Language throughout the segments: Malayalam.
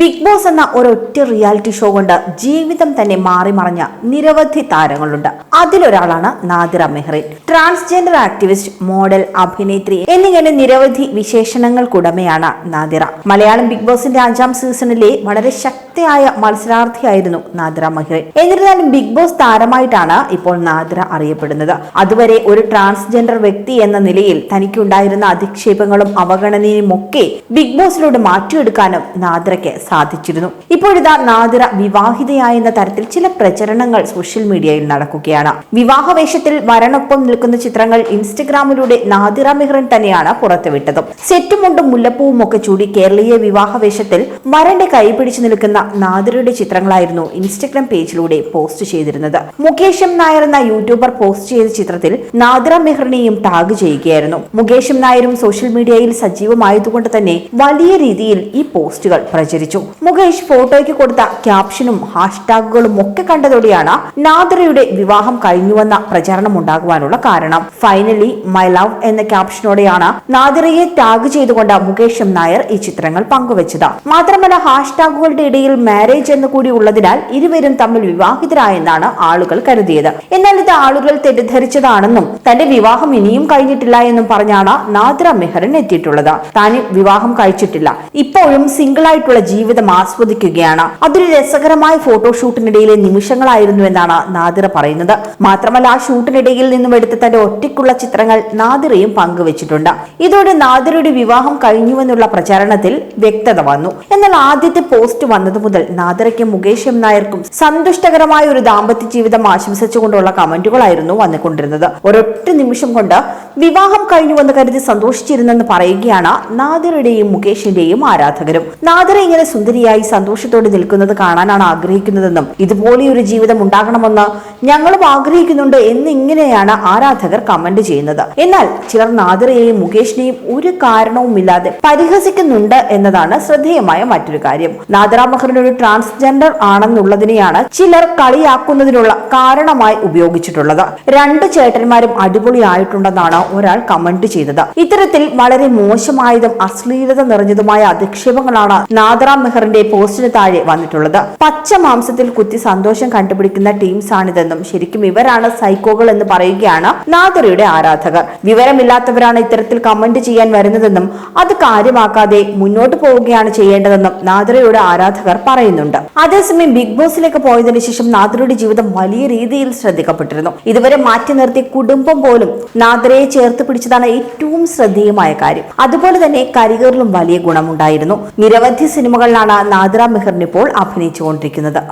ബിഗ് ബോസ് എന്ന ഒരൊറ്റ റിയാലിറ്റി ഷോ കൊണ്ട് ജീവിതം തന്നെ മാറി മറഞ്ഞ നിരവധി താരങ്ങളുണ്ട്. അതിലൊരാളാണ് Nadira Mehrin transgender activist model അഭിനേത്രി എന്നിങ്ങനെ നിരവധി വിശേഷണങ്ങൾക്കുടമയാണ് നാദിറ. മലയാളം ബിഗ് ബോസിന്റെ അഞ്ചാം സീസണിലെ വളരെ ശക്തിയായ മത്സരാർത്ഥിയായിരുന്നു നാദ്ര മെഹ്റിൻ എന്നിരുന്നാലും ബിഗ് ബോസ് താരമായിട്ടാണ് ഇപ്പോൾ നാദ്ര അറിയപ്പെടുന്നത്. അതുവരെ ഒരു ട്രാൻസ്ജെൻഡർ വ്യക്തി എന്ന നിലയിൽ തനിക്കുണ്ടായിരുന്ന അധിക്ഷേപങ്ങളും അവഗണനയും ഒക്കെ ബിഗ് ബോസിലൂടെ മാറ്റിയെടുക്കാനും നാദ്രയ്ക്ക് സാധിച്ചിരുന്നു. ഇപ്പോഴിതാ നാദ്ര വിവാഹിതയായെന്ന തരത്തിൽ ചില പ്രചരണങ്ങൾ സോഷ്യൽ മീഡിയയിൽ നടക്കുകയാണ്. വിവാഹവേഷത്തിൽ വരനൊപ്പം നിൽക്കുന്ന ചിത്രങ്ങൾ ഇൻസ്റ്റഗ്രാമിലൂടെ നാദിറ മെഹ്റൻ തന്നെയാണ് പുറത്തുവിട്ടത്. സെറ്റുമുണ്ടും മുല്ലപ്പൂവും ഒക്കെ ചൂടി കേരളീയ വിവാഹവേഷത്തിൽ വരന്റെ കൈ പിടിച്ചു നിൽക്കുന്ന നാദിറയുടെ ചിത്രങ്ങളായിരുന്നു ഇൻസ്റ്റഗ്രാം പേജിലൂടെ പോസ്റ്റ് ചെയ്തിരുന്നത്. മുകേഷം നായർ എന്ന യൂട്യൂബർ പോസ്റ്റ് ചെയ്ത ചിത്രത്തിൽ നാദിറ മെഹ്റിനെയും ടാഗ് ചെയ്യുകയായിരുന്നു. മുകേഷം നായരും സോഷ്യൽ മീഡിയയിൽ സജീവമായതുകൊണ്ട് തന്നെ വലിയ രീതിയിൽ ഈ പോസ്റ്റുകൾ പ്രചരിച്ചു. മുകേഷ് ഫോട്ടോയ്ക്ക് കൊടുത്ത ക്യാപ്ഷനും ഹാഷ്ടാഗുകളും ഒക്കെ കണ്ടതോടെയാണ് നാദിറയുടെ വിവാഹം കഴിഞ്ഞുവെന്ന പ്രചാരണം ഉണ്ടാകുവാനുള്ള കാരണം. ഫൈനലി മൈ ലവ് എന്ന ക്യാപ്ഷനോടെയാണ് നാദിറയെ ടാഗ് ചെയ്തുകൊണ്ട് മുകേഷം നായർ ഈ ചിത്രങ്ങൾ പങ്കുവച്ചത്. മാത്രമല്ല ഹാഷ്ടാഗുകളുടെ ഇടയിൽ മാരേജ് എന്ന് കൂടി ഉള്ളതിനാൽ ഇരുവരും തമ്മിൽ വിവാഹിതരായെന്നാണ് ആളുകൾ കരുതിയത്. എന്നാൽ ഇത് ആളുകൾ തെറ്റിദ്ധരിച്ചതാണെന്നും തന്റെ വിവാഹം ഇനിയും കഴിഞ്ഞിട്ടില്ല എന്നും പറഞ്ഞാണ് നാദ്ര മെഹറിൻ എത്തിയിട്ടുള്ളത്. താൻ വിവാഹം കഴിച്ചിട്ടില്ല. ഇപ്പോഴും സിംഗിൾ ആയിട്ടുള്ള ജീവിതം ആസ്വദിക്കുകയാണ്. അതൊരു രസകരമായ ഫോട്ടോഷൂട്ടിനിടയിലെ നിമിഷങ്ങളായിരുന്നു എന്നാണ് നാദിറ പറയുന്നത്. മാത്രമല്ല ആ ഷൂട്ടിനിടയിൽ നിന്നും എടുത്ത തന്റെ ഒറ്റയ്ക്കുള്ള ചിത്രങ്ങൾ നാദിറയും പങ്കുവച്ചിട്ടുണ്ട്. ഇതോടെ നാദിറയുടെ വിവാഹം കഴിഞ്ഞുവെന്നുള്ള പ്രചാരണത്തിൽ വ്യക്തത വന്നു. എന്നാൽ ആദ്യത്തെ പോസ്റ്റ് വന്നതു മുതൽ നാദിറയ്ക്കും മുകേഷ് എം നായർക്കും സന്തുഷ്ടകരമായ ഒരു ദാമ്പത്യ ജീവിതം ആശംസിച്ചുകൊണ്ടുള്ള കമന്റുകളായിരുന്നു വന്നുകൊണ്ടിരുന്നത്. ഒരൊറ്റ നിമിഷം കൊണ്ട് വിവാഹം കഴിഞ്ഞുവെന്ന് കരുതി സന്തോഷിച്ചിരുന്നെന്ന് പറയുകയാണ് നാദിറയുടെയും മുകേഷിന്റെയും ആരാധകരും. നാദിറ ഇങ്ങനെ സുന്ദരിയായി സന്തോഷത്തോടെ നിൽക്കുന്നത് കാണാനാണ് ആഗ്രഹിക്കുന്നതെന്നും ഇതുപോലെയൊരു ജീവിതം ഉണ്ടാകണമെന്ന് ഞങ്ങളും ആഗ്രഹിക്കുന്നുണ്ട് എന്നിങ്ങനെയാണ് ആരാധകർ കമന്റ് ചെയ്യുന്നത്. എന്നാൽ ചിലർ നാദിറയെയും മുകേഷിനെയും ഒരു കാരണവുമില്ലാതെ പരിഹസിക്കുന്നുണ്ട് എന്നതാണ് ശ്രദ്ധേയമായ മറ്റൊരു കാര്യം. നാദിറ മഹറിൻ ഒരു ട്രാൻസ്ജെൻഡർ ആണെന്നുള്ളതിനെയാണ് ചിലർ കളിയാക്കുന്നതിനുള്ള കാരണമായി ഉപയോഗിച്ചിട്ടുള്ളത്. രണ്ട് ചേട്ടന്മാരും അടിപൊളിയായിട്ടുണ്ടെന്നാണ് ഒരാൾ കമന്റ് ചെയ്തത്. ഇത്തരത്തിൽ വളരെ മോശമായതും അശ്ലീലത നിറഞ്ഞതുമായ അധിക്ഷേപങ്ങളാണ് നാദറാം മെഹറിന്റെ പോസ്റ്റിന് താഴെ വന്നിട്ടുള്ളത്. പച്ച മാംസത്തിൽ കുത്തി സന്തോഷം കണ്ടുപിടിക്കുന്ന ടീംസ് ആണിതെന്നും ശരിക്കും ഇവരാണ് സൈക്കോകൾ എന്ന് പറയുകയാണ് നാദറയുടെ ആരാധകർ. വിവരമില്ലാത്തവരാണ് ഇത്തരത്തിൽ കമന്റ് ചെയ്യാൻ വരുന്നതെന്നും അത് കാര്യമാക്കാതെ മുന്നോട്ട് പോവുകയാണ് ചെയ്യേണ്ടതെന്നും നാദറയുടെ ആരാധകർ പറയുന്നുണ്ട്. അതേസമയം ബിഗ് ബോസിലേക്ക് പോയതിനു ശേഷം നാദറയുടെ ജീവിതം വലിയ രീതിയിൽ ശ്രദ്ധിക്കപ്പെട്ടിരുന്നു. ഇതുവരെ മാറ്റി നിർത്തിയ കുടുംബം പോലും നാദറയെ ചേർത്ത് പിടിച്ചതാണ് ഏറ്റവും ശ്രദ്ധേയമായ കാര്യം. അതുപോലെ തന്നെ കരിയറിലും വലിയ ഗുണമുണ്ടായിരുന്നു. നിരവധി സിനിമകളിലാണ് നാദറ മെഹറിൻ ഇപ്പോൾ അഭിനയിച്ചുകൊണ്ടിരിക്കുന്നത്.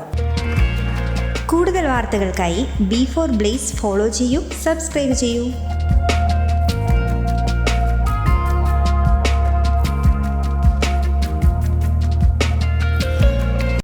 കൂടുതൽ വാർത്തകൾക്കായി ബി ഫോർ ബ്ലേസ് ഫോളോ ചെയ്യൂ സബ്സ്ക്രൈബ് ചെയ്യൂ.